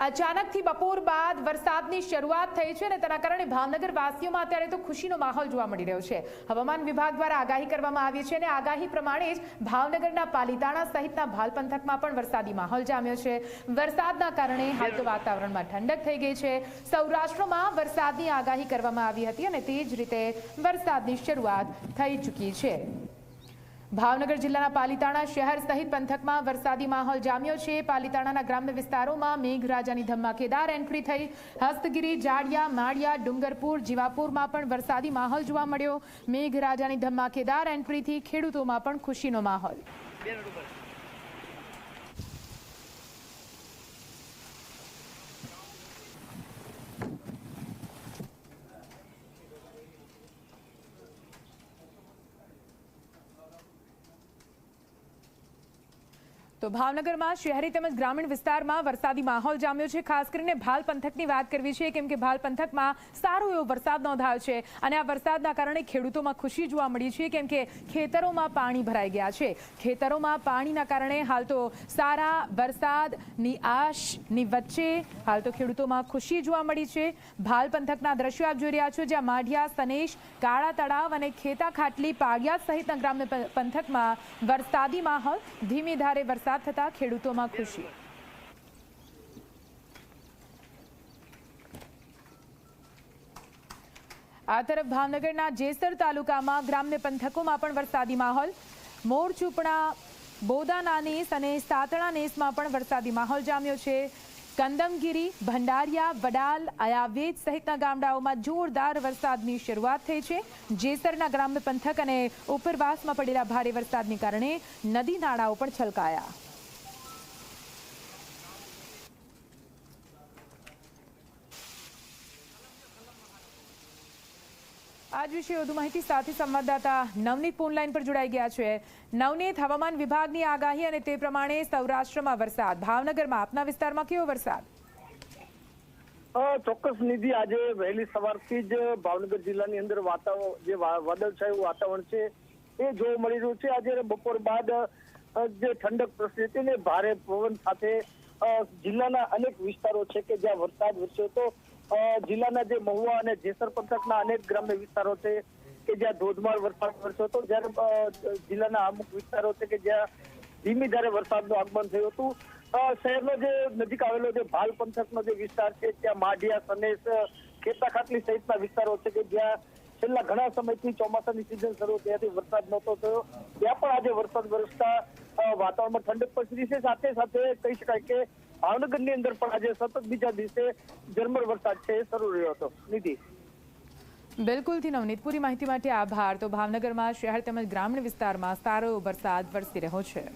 અચાનકથી બપોર બાદ વરસાદની શરૂઆત થઈ છે અને તેના કારણે ભાવનગર વાસીઓમાં અત્યારે તો ખુશીનો માહોલ જોવા મળી રહ્યો છે. હવામાન વિભાગ દ્વારા આગાહી કરવામાં આવી છે અને આગાહી પ્રમાણે જ ભાવનગરના પાલીતાણા સહિતના ભાલ પંથકમાં પણ વરસાદી માહોલ જામ્યો છે. વરસાદના કારણે હાલ તો વાતાવરણમાં ઠંડક થઈ ગઈ છે. સૌરાષ્ટ્રમાં વરસાદની આગાહી કરવામાં આવી હતી અને તે જ રીતે વરસાદની શરૂઆત થઈ ચૂકી છે. ભાવનગર જિલ્લાના પાલીતાણા શહેર સહિત પંથકમાં વરસાદી માહોલ જામ્યો છે. પાલીતાણાના ગ્રામ્ય વિસ્તારોમાં મેઘરાજાની ધમાકેદાર એન્ટ્રી થઈ. હસ્તગીરી, જાડિયા, માળિયા, ડુંગરપુર, જીવાપુરમાં પણ વરસાદી માહોલ જોવા મળ્યો. મેઘરાજાની ધમાકેદાર એન્ટ્રીથી ખેડૂતોમાં પણ ખુશીનો માહોલ. તો ભાવનગરમાં શહેરી તેમજ ગ્રામીણ વિસ્તારમાં વરસાદી માહોલ જામ્યો છે. ખાસ કરીને ભાલ પંથકની વાત કરવી છે કેમ કે ભાલ પંથકમાં સારો એવો વરસાદ નોંધાયો છે અને આ વરસાદના કારણે ખેડૂતોમાં ખુશી જોવા મળી છે કેમ કે ખેતરોમાં પાણી ભરાઈ ગયા છે. ખેતરોમાં પાણીના કારણે હાલ તો સારા વરસાદની આશની વચ્ચે હાલ તો ખેડૂતોમાં ખુશી જોવા મળી છે. ભાલ પંથકના દ્રશ્યો આપ જોઈ રહ્યા છો જ્યાં માઢિયા, સનેશ, કાળા તળાવ અને ખેતા ખાટલી, પાળિયા સહિતના ગ્રામ્ય પંથકમાં વરસાદી માહોલ ધીમી ધારે વરસાદ થતા ખેડૂતોમાં ખુશી. આ તરફ ભાવનગરના જેસર તાલુકામાં ગ્રામ્ય પંથકોમાં પણ વરસાદી માહોલ. મોરચૂપણા બોદાનાનેસ અને સાતણા પણ વરસાદી માહોલ જામ્યો છે. કંદમગીરી, ભંડારિયા, વડાલ અયાવેદ સહિતના ગામડાઓમાં જોરદાર વરસાદની શરૂઆત થઈ છે. જેસરના ગ્રામ્ય પંથક અને ઉપરવાસમાં પડેલા ભારે વરસાદને કારણે નદી નાળાઓ પણ છલકાયા. આજ વિશે વધુ માહિતી સાથે સંવાદદાતા નવનીત ફોનલાઈન પર જોડાઈ ગયા છે. નવનીત, હવામાન વિભાગની આગાહી અને તે પ્રમાણે સૌરાષ્ટ્રમાં વરસાદ. ભાવનગરમાં આપના વિસ્તારમાં કેવો વરસાદ? ચોક્કસ નિધિ, આજે વહેલી સવારથી જ ભાવનગર જિલ્લાની અંદર વાતાવરણ, જે વાદળછાયું વાતાવરણ છે, એ જોવા મળી રહ્યું છે. આજે બપોર બાદ જે ઠંડક પ્રસરી હતી ને ભારે પવન સાથે જિલ્લાના અનેક વિસ્તારો છે કે જ્યાં વરસાદ વરસ્યો હતો. જિલ્લાના જે મહુવા અને જેસર પંથકના અનેક ગ્રામ્ય વિસ્તારો છે કે જ્યાં ધોધમાર વરસાદ વરસ્યો હતો, જ્યારે જિલ્લાના અમુક વિસ્તારો છે કે જ્યાં ધીમી ધારે વરસાદનું આગમન થયું હતું. શહેરનો જે નજીક આવેલો જે ભાલ પંથકનો જે વિસ્તાર છે, ત્યાં માઢિયા, સનેસ ખેતા ખાટલી સહિતના વિસ્તારો છે કે જ્યાં છેલ્લા ઘણા સમયથી ચોમાસાની સિઝન શરૂ ત્યાંથી વરસાદ નહોતો થયો. ત્યાં પણ આજે વરસાદ વરસતા વાતાવરણમાં ઠંડક પસરી છે. સાથે સાથે કહી શકાય કે ભાવનગરની અંદર પણ આજે સતત બીજા દિવસે ઝરમર વરસાદ છે શરૂ રહ્યો હતો. નિધિ. બિલકુલથી નવનીત, પૂરી માહિતી માટે આભાર. તો ભાવનગરમાં શહેર તેમજ ગ્રામીણ વિસ્તારમાં સારો વરસાદ વરસી રહ્યો છે.